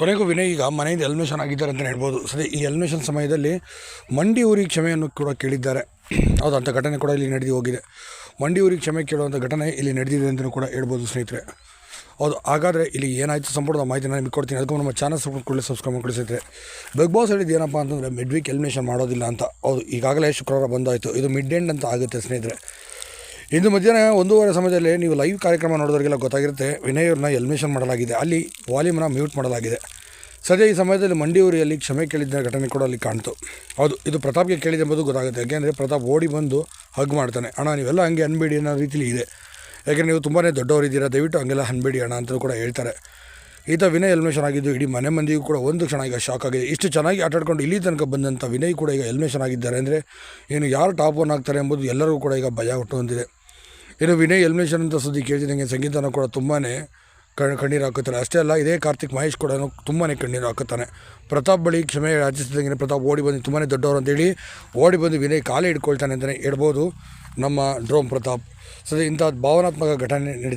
ಕೊನೆಗೂ ವಿನಯ್, ಈಗ ಮನೆಯಿಂದ ಎಲಿಮಿನೇಷನ್ ಆಗಿದ್ದಾರೆ ಅಂತಲೇ ಹೇಳ್ಬೋದು. ಸರಿ, ಈ ಎಲಿಮಿನೇಷನ್ ಸಮಯದಲ್ಲಿ ಮಂಡಿ ಊರಿಗೆ ಕ್ಷಮೆಯನ್ನು ಕೂಡ ಕೇಳಿದ್ದಾರೆ. ಹೌದು ಅಂಥ ಘಟನೆ ಕೂಡ ಇಲ್ಲಿ ನಡೆದು ಹೋಗಿದೆ. ಮಂಡಿ ಊರಿಗೆ ಕ್ಷಮೆ ಕೇಳುವಂಥ ಘಟನೆ ಇಲ್ಲಿ ನಡೆದಿದೆ ಅಂತಲೂ ಕೂಡ ಹೇಳ್ಬೋದು ಸ್ನೇಹಿತರೆ. ಹೌದು, ಹಾಗಾದರೆ ಇಲ್ಲಿ ಏನಾಯಿತು ಸಂಪೂರ್ಣ ಮಾಹಿತಿ ನಾನು ನಿಮಗೆ ಕೊಡ್ತೀನಿ. ಅದಕ್ಕೂ ನಮ್ಮ ಚಾನಲ್ ಕೂಡಲೇ ಸಬ್ಸ್ಕ್ರೈಬ್ ಸ್ನೇಹಿತರೆ. ಬಿಗ್ ಬಾಸ್ ಹೇಳಿದ್ದು ಏನಪ್ಪ ಅಂತಂದರೆ ಮಿಡ್ ವೀಕ್ ಎಲಿಮಿನೇಷನ್ ಮಾಡೋದಿಲ್ಲ ಅಂತ. ಹೌದು, ಈಗಾಗಲೇ ಶುಕ್ರವಾರ ಬಂದಾಯಿತು. ಇದು ಮಿಡ್ ಎಂಡ್ ಅಂತ ಆಗುತ್ತೆ ಸ್ನೇಹಿತರೆ. ಇಂದು ಮಧ್ಯಾಹ್ನ ಒಂದೂವರೆ ಸಮಯದಲ್ಲಿ ನೀವು ಲೈವ್ ಕಾರ್ಯಕ್ರಮ ನೋಡೋರಿಗೆಲ್ಲ ಗೊತ್ತಾಗಿರುತ್ತೆ. ವಿನಯವ್ರನ್ನ ಎಲ್ಮಿಷನ್ ಮಾಡಲಾಗಿದೆ. ಅಲ್ಲಿ ವಾಲ್ಯೂಮ್ನ ಮ್ಯೂಟ್ ಮಾಡಲಾಗಿದೆ. ಸದ್ಯ ಈ ಸಮಯದಲ್ಲಿ ಮಂಡಿಯೂರಿಯಲ್ಲಿ ಕ್ಷಮೆ ಕೇಳಿದ್ದ ಘಟನೆ ಕೂಡ ಅಲ್ಲಿ ಕಾಣ್ತು. ಹೌದು, ಇದು ಪ್ರತಾಪ್ಗೆ ಕೇಳಿದೆ ಎಂಬುದು ಗೊತ್ತಾಗುತ್ತೆ. ಯಾಕೆಂದರೆ ಪ್ರತಾಪ್ ಓಡಿ ಬಂದು ಹಗ್ ಮಾಡ್ತಾನೆ. ಅಣ್ಣ, ನೀವೆಲ್ಲ ಹಂಗೆ ಅನ್ಬೇಡಿ ಅನ್ನೋ ರೀತಿಲಿ ಇದೆ. ಯಾಕೆಂದರೆ ನೀವು ತುಂಬಾ ದೊಡ್ಡವರಿದ್ದೀರಾ, ದಯವಿಟ್ಟು ಹಂಗೆಲ್ಲ ಅನ್ಬೇಡಿ ಅಣ್ಣ ಅಂತ ಕೂಡ ಹೇಳ್ತಾರೆ. ಈತ ವಿನಯ್ ಎಲ್ಮೇಷನ್ ಆಗಿದ್ದು ಇಡೀ ಮನೆ ಮಂದಿಗೂ ಕೂಡ ಒಂದು ಕ್ಷಣ ಈಗ ಶಾಕ್ ಆಗಿದೆ. ಇಷ್ಟು ಚೆನ್ನಾಗಿ ಆಟಾಡ್ಕೊಂಡು ಇಲ್ಲಿ ತನಕ ಬಂದಂಥ ವಿನಯ್ ಕೂಡ ಈಗ ಎಲ್ಮೇಷನ್ ಆಗಿದ್ದಾರೆ. ಅಂದರೆ ಏನು ಯಾರು ಟಾಪ್ ಒನ್ ಆಗ್ತಾರೆ ಎಂಬುದು ಎಲ್ಲರಿಗೂ ಕೂಡ ಈಗ ಭಯ ಹುಟ್ಟು ಹೊಂದಿದೆ. ಇನ್ನು ವಿನಯ್ ಎಲಿಮಿನೇಷನ್ ಅಂತ ಸುದ್ದಿ ಕೇಳಿದ್ರೆ ನನಗೆ ಸಂಗೀತನ ಕೂಡ ತುಂಬಾ ಕಣ್ಣು ಕಣ್ಣೀರು ಹಾಕುತ್ತಾರೆ ಅಷ್ಟೇ ಅಲ್ಲ, ಇದೇ ಕಾರ್ತಿಕ್ ಮಹೇಶ್ ಕೂಡ ತುಂಬಾ ಕಣ್ಣೀರು ಹಾಕುತ್ತಾನೆ. ಪ್ರತಾಪ್ ಬಳಿ ಕ್ಷಮೆ ಯಾಚಿಸಿದಂಗೆ ಪ್ರತಾಪ್ ಓಡಿ ಬಂದು ತುಂಬಾ ದೊಡ್ಡವರು ಅಂತೇಳಿ ಓಡಿ ಬಂದು ವಿನಯ್ ಕಾಲೇ ಇಟ್ಕೊಳ್ತಾನೆ ಅಂತಲೇ ಹೇಳ್ಬೋದು ನಮ್ಮ ಡ್ರೋಮ್ ಪ್ರತಾಪ್. ಸದ್ಯ ಇಂಥ ಭಾವನಾತ್ಮಕ ಘಟನೆ